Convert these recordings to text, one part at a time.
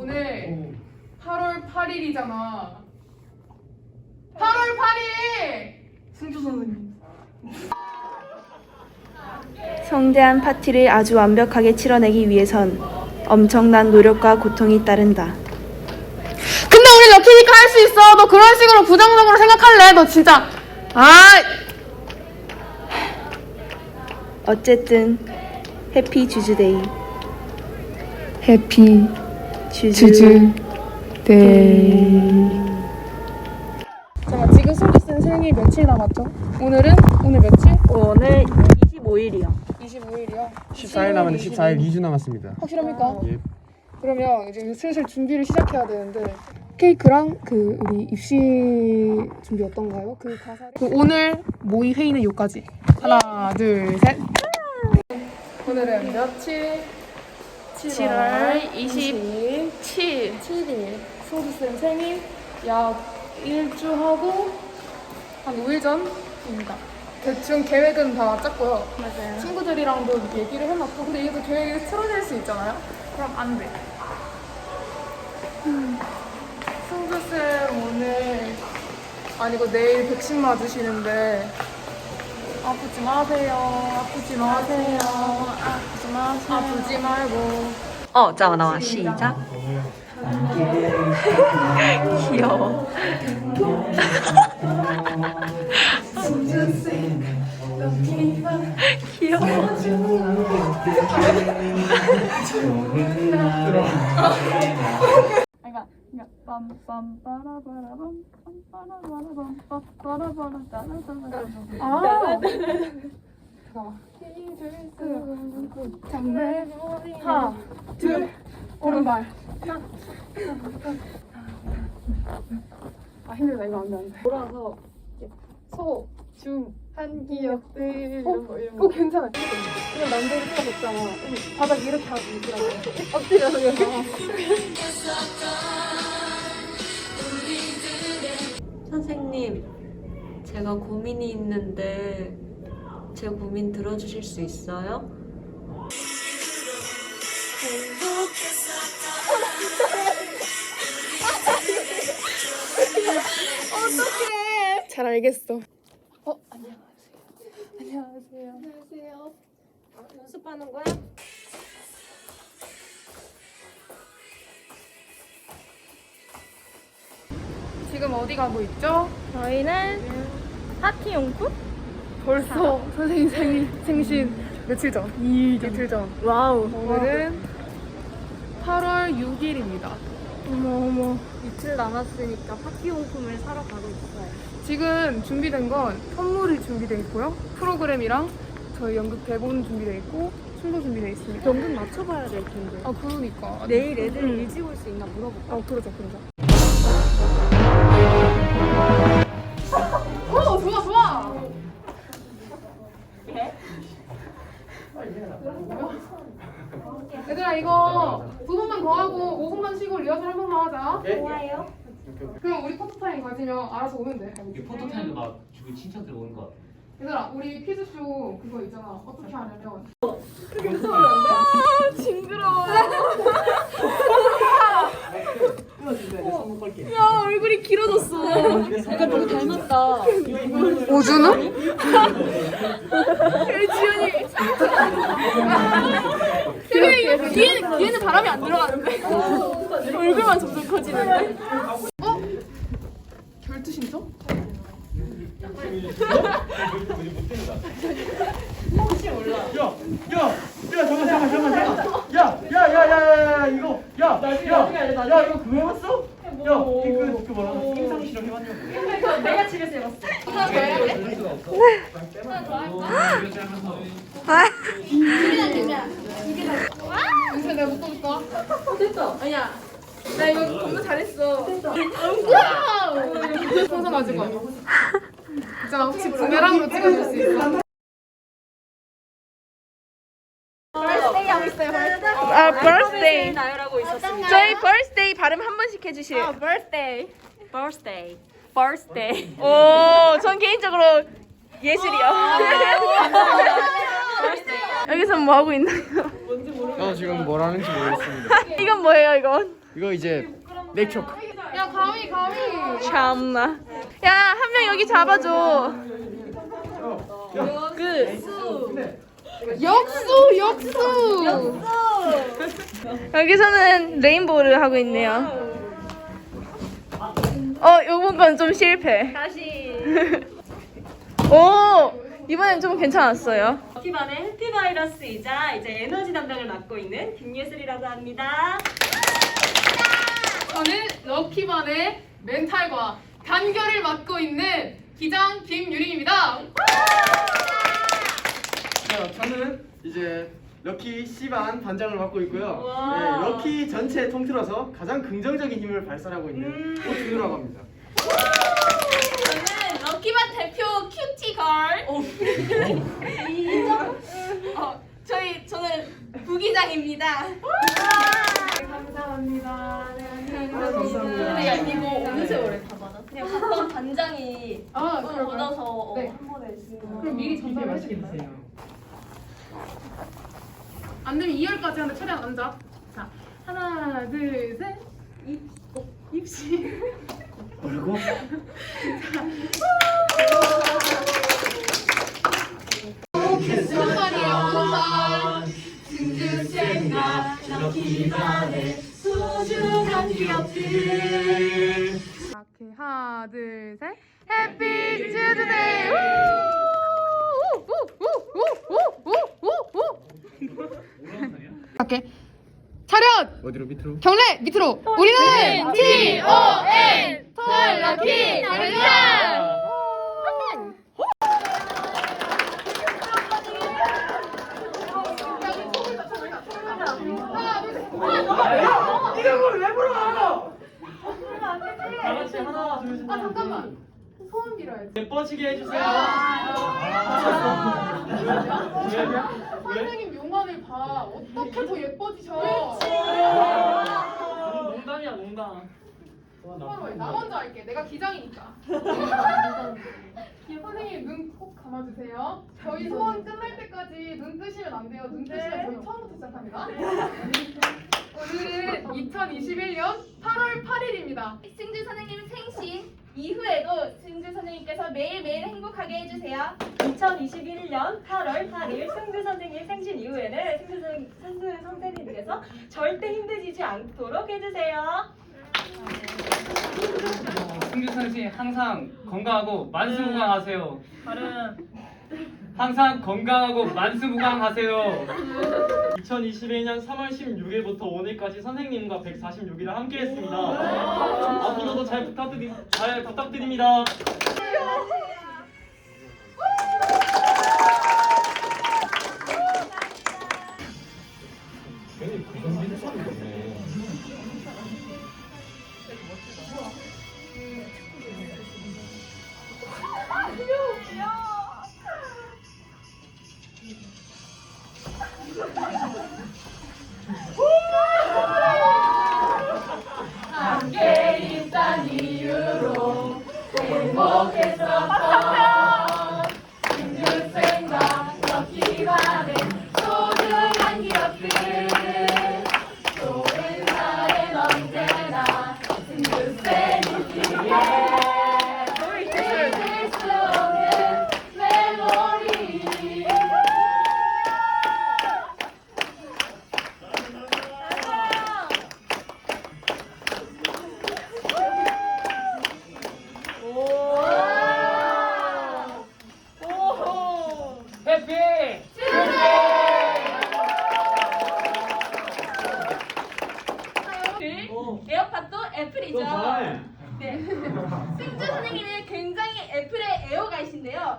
오늘 8월 8일이잖아. 8월 8일! 승주 선생님. 성대한 파티를 아주 완벽하게 치러내기 위해선 엄청난 노력과 고통이 따른다. 근데 우리 럭키니까 할 수 있어. 너 그런 식으로 부정적으로 생각할래? 너 진짜. 아, 어쨌든 해피 주주데이. 해피 주주. 데이. 잠깐 지금 소리 쓴 생일 며칠 남았죠? 오늘은 오늘 며칠? 오늘 25일이요. 25일이요. 14일 남았는데 14일 2주 남았습니다. 확실합니까? 예. 그러면 이제 슬슬 준비를 시작해야 되는데 케이크랑 그 우리 입시 준비 어떤가요? 그 가사를 그 오늘 모의 회의는 요까지 하나 둘 셋 오늘은 며칠 7월 27 7일 소주쌤 생일 약 일주하고 한 5일 전입니다 대충 계획은 다 짰고요 맞아요. 친구들이랑도 얘기를 해놨고 근데 이게 또 계획이 틀어질 수 있잖아요? 그럼 안 돼. 승주쌤 오늘 아니고 내일 백신 맞으시는데 아프지 마세요. 아프지 마세요. 아프지 마세요. 아프지 말고. 어, 자 나와 시작. 귀여워. 귀여워. 그러니까 그러니까 빰빰 빠라바라밤 빰빠라바라밤 빰빠라바라밤 하나 둘 오른발 아 힘들다 이거 안돼 안돼 돌아서 소, 중, 한 기억들 이런 어, 괜찮아 그냥 남자를 뛰어줬잖아 바닥 이렇게 하고 엎드려서 이렇게 선생님, 제가 고민이 있는데 제 고민 들어주실 수 있어요? 잘 알겠어. 어, 안녕하세요. 안녕하세요. 안녕하세요. 연습하는 거야? 지금 어디 가고 있죠? 저희는 파티용품? 벌써 선생님 생일, 생신 며칠 전? 이틀 전. 와우. 오늘은 8월 6일입니다. 어머, 어머. 이틀 남았으니까 파티용품을 사러 가고 있어요. 지금 준비된 건 선물이 준비되어 있고요. 프로그램이랑 저희 연극 대본 준비되어 있고, 춤도 준비되어 있습니다. 연극 맞춰봐야 될 텐데. 아, 그러니까. 내일 애들 일찍 올 수 있나 물어볼까? 어, 그러자, 그러자. 이거 두 번만 더 하고 5분만 쉬고 리허설 한 번만 하자. 좋아요. 그럼 우리 포토타임 가지면 알아서 오면 돼. 포토타임도 막 주변 친척들 오는 것 같아. 얘들아, 우리 퀴즈쇼 그거 있잖아. 어떻게 하냐면. 야 얼굴이 길어졌어. 약간 누구 닮았다. 오준우? 뒤에 뒤 에는 바람이 안 들어가는데. 얼굴만 점점 커지는데. 결투 신청? 야, 야, 야, 잠깐, 잠깐, 잠깐, 잠깐. 야, 야, 야, 야, 야, 야, 이거, 야, 야, 야, 이거 그거 해봤어? 야, 그, 그 뭐라 그래? 임상 실험 해봤냐고. 내가 집에서 해봤어. 은채 내가 못 떠줄까? 됐어. 아니야. 나 이거 겁나 잘했어. 풍선 가지고 와. 있잖아, 혹시 부메랑으로 찍어줄 수 있어? 아, birthday. 나열하고 있었습니다. 저희 birthday 발음 한 번씩 해주실. 아, birthday. birthday. birthday. 오, 전 개인적으로 예술이요. 여기서 뭐 하고 있나요? 저 지금 뭘 하는지 모르겠습니다. 이건 뭐예요, 이건? 이거 이제 네이처크. 야 가위 가위. 참나. 야, 한 명 여기 잡아줘. 그 역수 역수. 여기서는 레인보우를 하고 있네요. 어, 요번 건 좀 실패. 다시. 오, 이번엔 좀 괜찮았어요. 럭키반의 해피바이러스이자 이제 에너지 담당을 맡고 있는 김예슬이라고 합니다. 저는 럭키반의 멘탈과 단결을 맡고 있는 기장 김유림입니다. 자, 저는 이제 럭키 C반 반장을 맡고 있고요. 와. 네, 럭키 전체 통틀어서 가장 긍정적인 힘을 발산하고 있는 음. 호준우라고 합니다. 저는 럭키반 대표 큐티걸. 어, 저희, 저는 부기장입니다. 감사합니다. 네, 감사합니다. 야 이거 어느새 오래 다 받아? 그냥 각각 반장이 아, 어, 그럴까요? 얻어서 네. 한 번에 주는 그럼 미리 전달을 해드릴까요? 안 되면 2열까지 하는데 최대한 앉아. 자, 하나, 둘, 셋. 입, 어, 입시. 그리고 이렇게 하나, 둘, 셋. 해피 즈드데이! 오케이. 차렷! 어디로? 밑으로? 경례! 밑으로. 우리는 T.O.N 톨러키 당장 이름을 왜 불러? 다 같이 하나 둘 셋. 아 잠깐만. 소원 빌어야지 예뻐지게 해주세요. 선생님 용안을 봐. 어떻게 더 예뻐지셔? 농담이야 농담. 서로 나 먼저 할게. 내가 기장이니까. 선생님 눈 꼭 감아주세요. 저희 소원 끝날 때까지 눈 뜨시면 안 돼요. 눈 뜨시면 저희 처음부터 시작합니다 오늘은 2021년 8월 8일입니다 승주 선생님 생신 이후에도 승주 선생님께서 매일매일 행복하게 해주세요. 2021년 8월 8일 승주 선생님 생신 이후에는 승주, 선- 승주 선생님께서 절대 힘들지 않도록 해주세요. 승규 선생 항상 건강하고 만수무강하세요. 항상 건강하고 만수무강하세요. 2021년 3월 16일부터 오늘까지 선생님과 146일을 함께했습니다. 앞으로도 잘 부탁드리 잘 부탁드립니다. 소중한 애호가이신데요.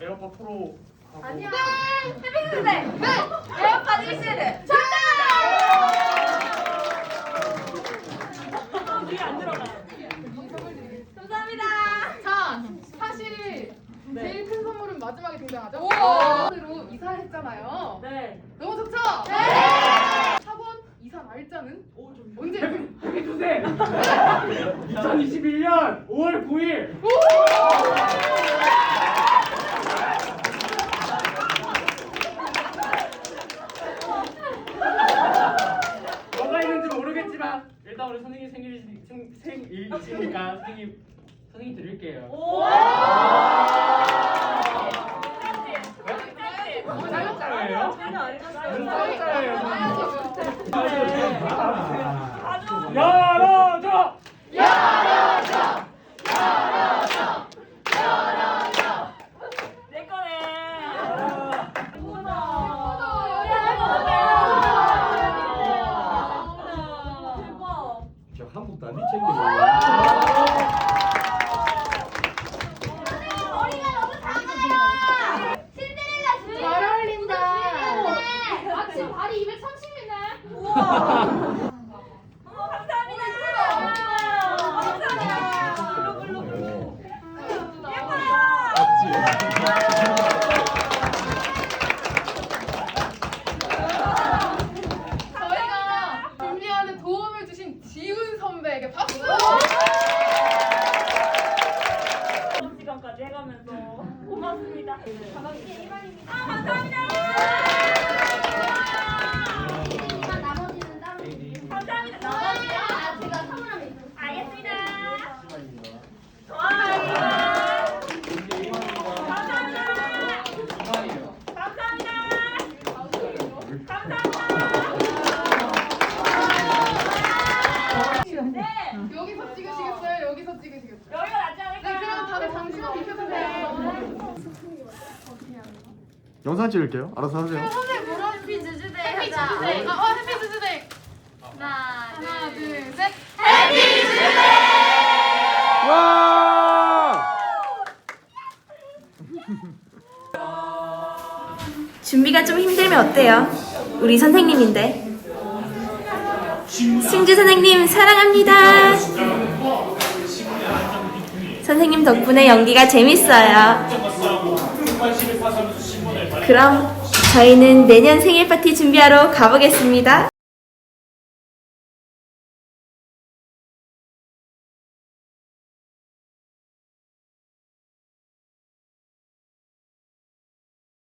에어팟 프로 아니야. 해피스데 네. 에어팟 1세대. 정답! 귀안 들어가. 감사합니다. 자, 사실 제일 큰 선물은 마지막에 등장하죠. 오! 학원으로 이사를 했잖아요. 네. 너무 좋죠? 네. 학원 이사 날짜는 언제? 2021년 5월 9일 드릴게요. 영상 찍을게요. 알아서 하세요. 네, 선배 뭐라 해피 주주대 해피 주주대. 어, 어 해피 주주대. 하나 아, 네. 하나 둘 셋. 해피 주주대. 와! 준비가 좀 힘들면 어때요? 우리 선생님인데. 승주 선생님 사랑합니다. 선생님 덕분에 연기가 재밌어요. 그럼 저희는 내년 생일 파티 준비하러 가보겠습니다.